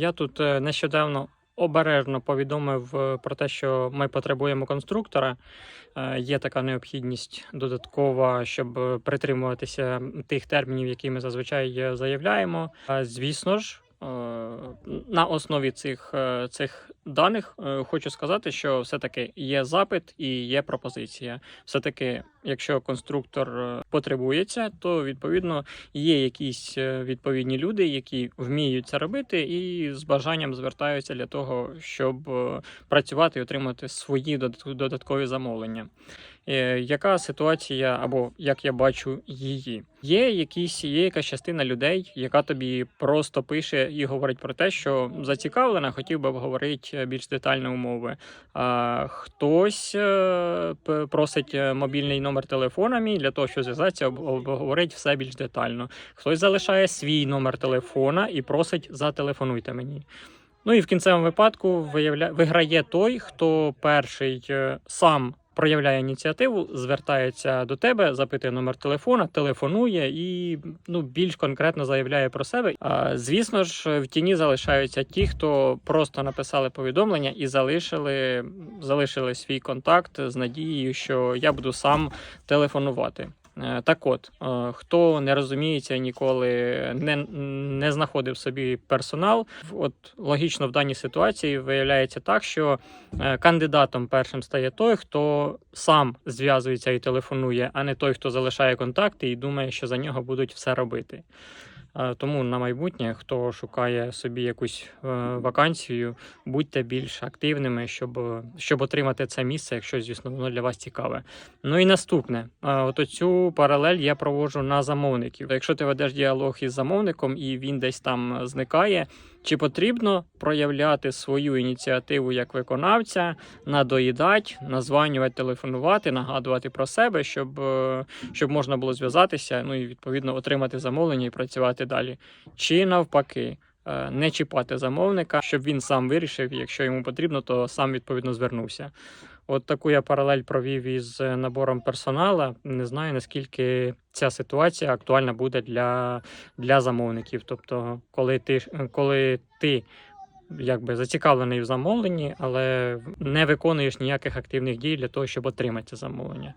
Я тут е, нещодавно обережно повідомив е, про те, що ми потребуємо конструктора. Е, Є така необхідність додаткова, щоб притримуватися тих термінів, які ми зазвичай заявляємо. Звісно ж, на основі цих, е, цих даних е, хочу сказати, що все-таки є запит і є пропозиція. Все-таки, якщо конструктор е, потребується, то відповідно є якісь відповідні люди, які вміють це робити, і з бажанням звертаються для того, щоб працювати і отримати свої додат- додаткові замовлення. Е, Яка ситуація, або як я бачу її? Є якісь є якась частина людей, яка тобі просто пише і говорить про те, що зацікавлена, хотів би обговорити більш детальні умови. А хтось е, просить е, мобільний номер телефона мій для того, щоб зв'язатися, об- обговорити все більш детально. Хтось залишає свій номер телефона і просить зателефонуйте мені. Ну і в кінцевому випадку виявля... виграє той, хто перший е, сам проявляє ініціативу, звертається до тебе, запитує номер телефона, телефонує і ну, більш конкретно заявляє про себе. А, звісно ж, в тіні залишаються ті, хто просто написали повідомлення і залишили, залишили свій контакт з надією, що я буду сам телефонувати. Е, Так от, е, хто не розуміється ніколи, не, не знаходив собі персонал, от логічно в даній ситуації виявляється так, що е, кандидатом першим стає той, хто сам зв'язується і телефонує, а не той, хто залишає контакти і думає, що за нього будуть все робити. Тому на майбутнє, хто шукає собі якусь е, вакансію, будьте більш активними, щоб, щоб отримати це місце, якщо, звісно, воно для вас цікаве. Ну і наступне, от цю паралель я проводжу на замовників. Якщо ти ведеш діалог із замовником і він десь там зникає, чи потрібно проявляти свою ініціативу як виконавця, надоїдати, названювати, телефонувати, нагадувати про себе, щоб, е, щоб можна було зв'язатися, ну і відповідно отримати замовлення і працювати далі. Чи навпаки. е, Не чіпати замовника, щоб він сам вирішив, якщо йому потрібно, то сам відповідно звернувся. От таку я паралель провів із е, набором персонала. Не знаю наскільки ця ситуація актуальна буде для, для замовників. Тобто, коли ти, коли ти якби зацікавлений в замовленні, але не виконуєш ніяких активних дій для того, щоб отримати це замовлення.